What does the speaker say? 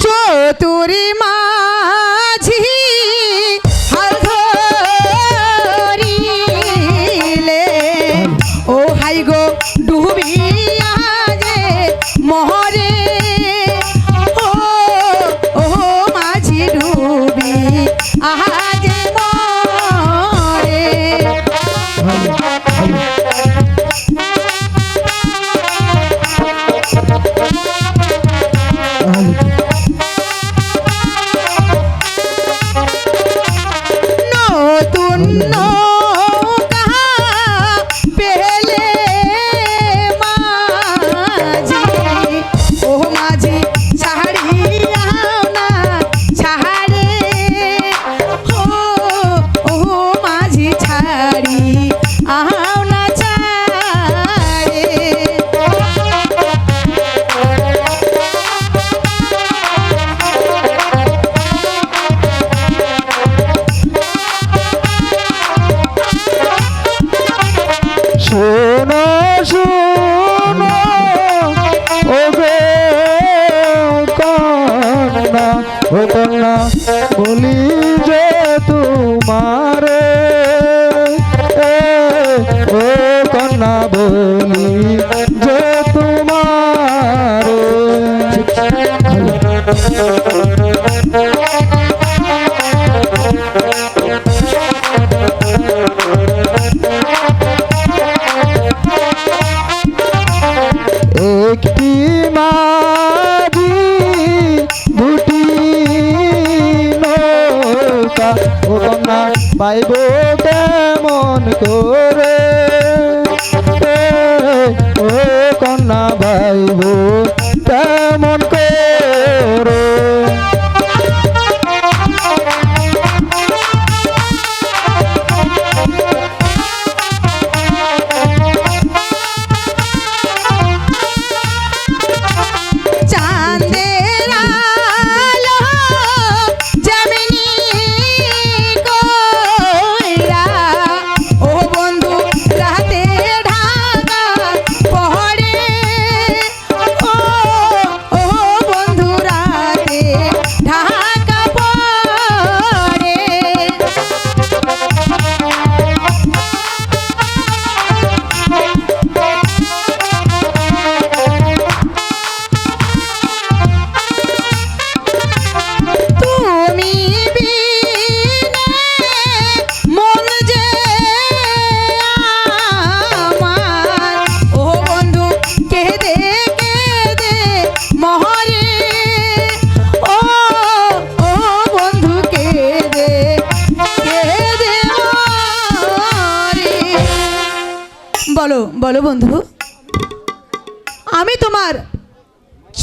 চতুরি মা না বলি যে তোমারে। ও কন্যা বলি যে তোমারে। একটি মা ও কন্যা পাইব কেমন করে? ও কন্যা পাইব কেমন করে বলো বলো বন্ধু। আমি তোমার